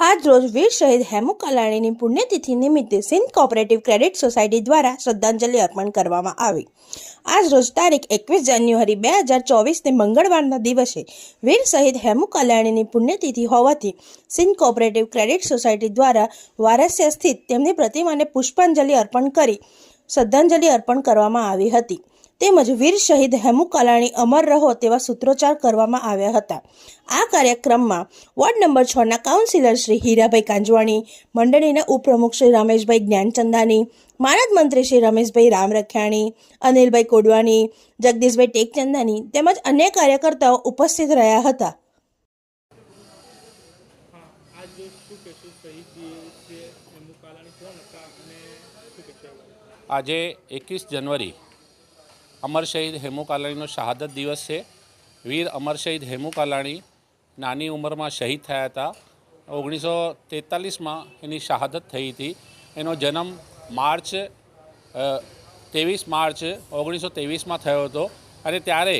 આજ રોજ વીર શહીદ હેમુ કલાણીની પુણ્યતિથિ નિમિત્તે સિંધ કોઓપરેટિવ ક્રેડિટ સોસાયટી દ્વારા શ્રદ્ધાંજલિ અર્પણ કરવામાં આવી. આજ રોજ તારીખ એકવીસ જાન્યુઆરી બે હજાર ચોવીસને મંગળવારના દિવસે વીર શહીદ હેમુ કલાણીની પુણ્યતિથિ હોવાથી સિંધ કોઓપરેટિવ ક્રેડિટ સોસાયટી દ્વારા વારસ્ય સ્થિત તેમની પ્રતિમાને પુષ્પાંજલિ અર્પણ કરી શ્રદ્ધાંજલિ અર્પણ કરવામાં આવી હતી. તેમજ વીર શહીદ હેમુ કલાણી અમર રહો તેવા સૂત્રોચ્ચાર કરવામાં આવ્યા હતા. આ કાર્યક્રમમાં વોર્ડ નંબર છ ના કાઉન્સિલર શ્રી હીરાભાઈ કાંજવાણી, મંડળીના ઉપપ્રમુખ શ્રી રમેશભાઈ જ્ઞાનચંદાની, માનદ મંત્રી શ્રી રમેશભાઈ રામરખિયાણી, અનિલભાઈ કોડવાણી, જગદીશભાઈ ટેકચંદાની તેમજ અન્ય કાર્યકર્તાઓ ઉપસ્થિત રહ્યા હતા. આજ એકવીસ જનવરી અમર શહીદ હેમુ કાલાણીનો શહાદત દિવસ છે. વીર અમર શહીદ હેમુ કાલાણી નાની ઉંમરમાં શહીદ થયા હતા. ઓગણીસો તેતાલીસમાં એની શહાદત થઈ હતી. એનો જન્મ માર્ચ ત્રેવીસ માર્ચ ઓગણીસો ત્રેવીસમાં થયો હતો. અને ત્યારે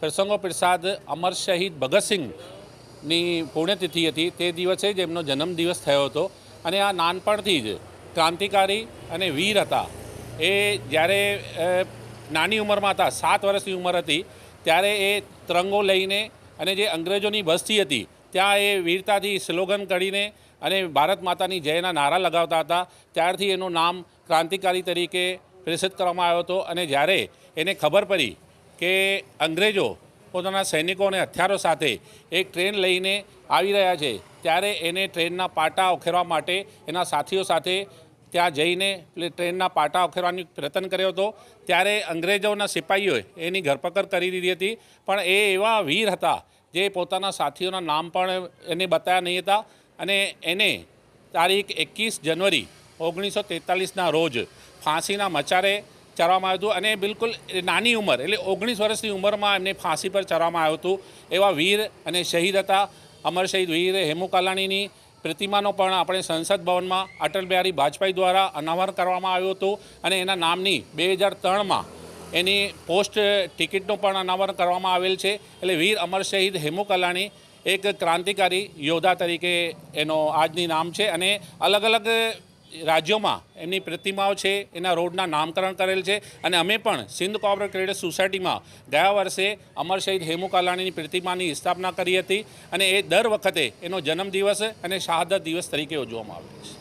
પ્રસંગો પ્રસાદ અમર શહીદ ભગતસિંહની પુણ્યતિથિ હતી. તે દિવસે જ એમનો જન્મદિવસ થયો હતો. અને આ નાનપણથી જ ક્રાંતિકારી અને વીર હતા. એ જ્યારે નાની ઉંમરમાં હતા, સાત વર્ષની ઉંમર હતી, ત્યારે એ ત્રંગો લઈને અને જે અંગ્રેજોની બસ્તી હતી, ત્યાં એ વીરતાથી સ્લોગન કરીને અને ભારત માતાની જયના નારા લગાવતા હતા. ત્યારથી એનું નામ ક્રાંતિકારી તરીકે પ્રેષિત કરવામાં આવ્યો હતો અને જ્યારે એને ખબર પડી કે અંગ્રેજો પોતાના સૈનિકોને હથિયારો સાથે એક ટ્રેન લઈને આવી રહ્યા છે, ત્યારે એને ટ્રેનના પાટા ઉખેરવા માટે એના સાથીઓ સાથે ત્યાં જઈને ટ્રેનના પાટા ઉખેરવાની પ્રયત્ન કર્યો હતો. ત્યારે અંગ્રેજોના સિપાહીઓએ એની ધરપકડ કરી દીધી હતી. પણ એ એવા વીર હતા જે પોતાના સાથીઓના નામ પણ એને બતાવ્યા નહીં હતા. અને એને તારીખ એકવીસ જનવરી ઓગણીસો તેતાલીસના રોજ ફાંસીના મચારે ચરવામાં આવ્યું હતું. અને બિલકુલ નાની ઉંમર, એટલે ઓગણીસ વર્ષની ઉંમરમાં એમને ફાંસી પર ચરવામાં આવ્યું હતું. એવા વીર અને શહીદ હતા. અમર શહીદ વીર હેમુ કાલાણીની પ્રતિમાનો પણ આપણે સંસદ ભવનમાં અટલ બિહારી વાજપેયી દ્વારા અનાવરણ કરવામાં આવ્યું હતું અને એના નામની બે હજાર ત્રણમાં એની પોસ્ટ ટિકિટનું પણ અનાવરણ કરવામાં આવેલ છે. એટલે વીર અમર શહીદ હેમુ કલાણી એક ક્રાંતિકારી યોદ્ધા તરીકે એનો આજની નામ છે અને અલગ અલગ રાજ્યોમાં એમની પ્રતિમાઓ છે, એના રોડના નામકરણ કરેલ છે અને અમે પણ સિંધ કોઓપરેટિવ ક્રેડિટ સોસાયટીમાં ગયા વર્ષે અમર શહીદ હેમુ કાલાણીની પ્રતિમાની સ્થાપના કરી હતી અને એ દર વખતે એનો જન્મદિવસ અને શહાદત દિવસ તરીકે ઉજવવામાં આવે છે.